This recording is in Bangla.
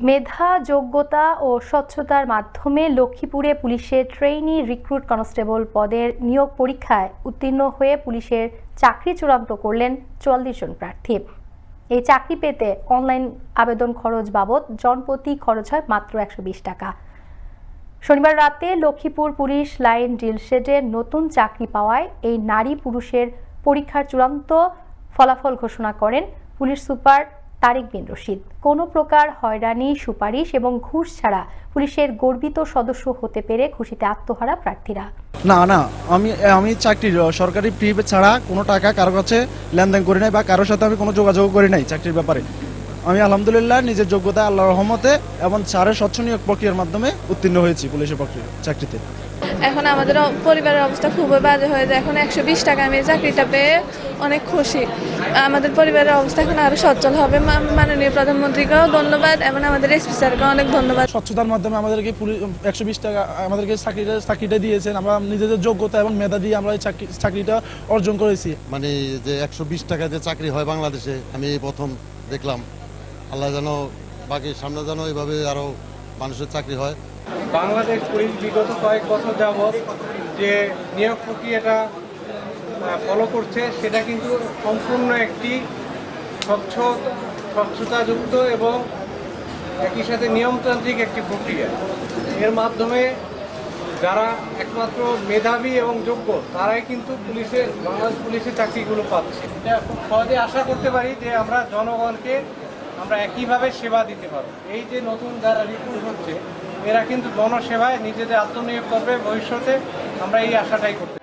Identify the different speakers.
Speaker 1: মেধা, যোগ্যতা ও স্বচ্ছতার মাধ্যমে লক্ষ্মীপুরে পুলিশের ট্রেইনি রিক্রুট কনস্টেবল পদের নিয়োগ পরীক্ষায় উত্তীর্ণ হয়ে পুলিশের চাকরি চূড়ান্ত করলেন চুয়াল্লিশ জন প্রার্থী। এই চাকরি পেতে অনলাইন আবেদন খরচ বাবদ জনপ্রতি খরচ হয় মাত্র একশো বিশ টাকা। শনিবার রাতে লক্ষ্মীপুর পুলিশ লাইন ডিলশেডে নতুন চাকরি পাওয়ায় এই নারী পুরুষের পরীক্ষার চূড়ান্ত ফলাফল ঘোষণা করেন পুলিশ সুপার তারিক বিন রশিদ। কোনো প্রকার হয়রানি, সুপারিশ এবং ঘুষ ছাড়া পুলিশের গর্বিত সদস্য হতে পেরে খুশিতে আত্মহারা প্রার্থীরা।
Speaker 2: না না, আমি আমি চাকরির সরকারি প্রি ছাড়া কোনো টাকা কারও কাছে লেনদেন করি নাই বা কারোর সাথে আমি কোনো যোগাযোগ করি নাই চাকরির ব্যাপারে। আমি আলহামদুলিল্লাহ নিজের যোগ্যতা আল্লাহ রহমতে এবং সারের স্বচ্ছ নিয়োগ প্রক্রিয়ার মাধ্যমে উত্তীর্ণ হয়েছি পুলিশের প্রক্রিয়া চাকরিতে।
Speaker 3: এখন আমাদের পরিবারের অবস্থা খুবই বাজে হয়ে যায়। এখন একশো বিশ টাকা আমি এই চাকরিটা পেয়ে অনেক খুশি। আমাদের পরিবারের অবস্থা এখন আরও সচ্ছল হবে। মা- মাননীয় প্রধানমন্ত্রীকেও ধন্যবাদ এবং আমাদের এসপি স্যারকে অনেক ধন্যবাদ।
Speaker 2: স্বচ্ছতার মাধ্যমে আমাদেরকে একশো বিশ টাকা আমাদেরকে চাকরিটা চাকরিটা দিয়েছেন। আমরা নিজেদের যোগ্যতা এবং মেধা দিয়ে আমরা এই চাকরি চাকরিটা অর্জন করেছি।
Speaker 4: মানে যে একশো বিশ টাকায় যে চাকরি হয় বাংলাদেশে আমি প্রথম দেখলাম। আল্লাহ যেন বাকি সামনে যেন এইভাবে আরও মানুষের চাকরি হয়।
Speaker 5: বাংলাদেশ পুলিশ বিগত কয়েক বছর যাবৎ যে নিয়োগ প্রক্রিয়াটা ফলো করছে, সেটা কিন্তু সম্পূর্ণ একটি স্বচ্ছ, স্বচ্ছতাযুক্ত এবং একই সাথে নিয়মতান্ত্রিক একটি প্রক্রিয়া। এর মাধ্যমে যারা একমাত্র মেধাবী এবং যোগ্য, তারাই কিন্তু পুলিশের, বাংলাদেশ পুলিশের চাকরিগুলো পাচ্ছে। এটা খুব সহজে আশা করতে পারি যে আমরা জনগণকে আমরা একইভাবে সেবা দিতে পারব। এই যে নতুন যারা রিক্রুট হচ্ছে, এরা কিন্তু জনসেবায় নিজেদের আত্মনিয়োগ করবে, ভবিষ্যতে আমরা এই আশাটাই করতে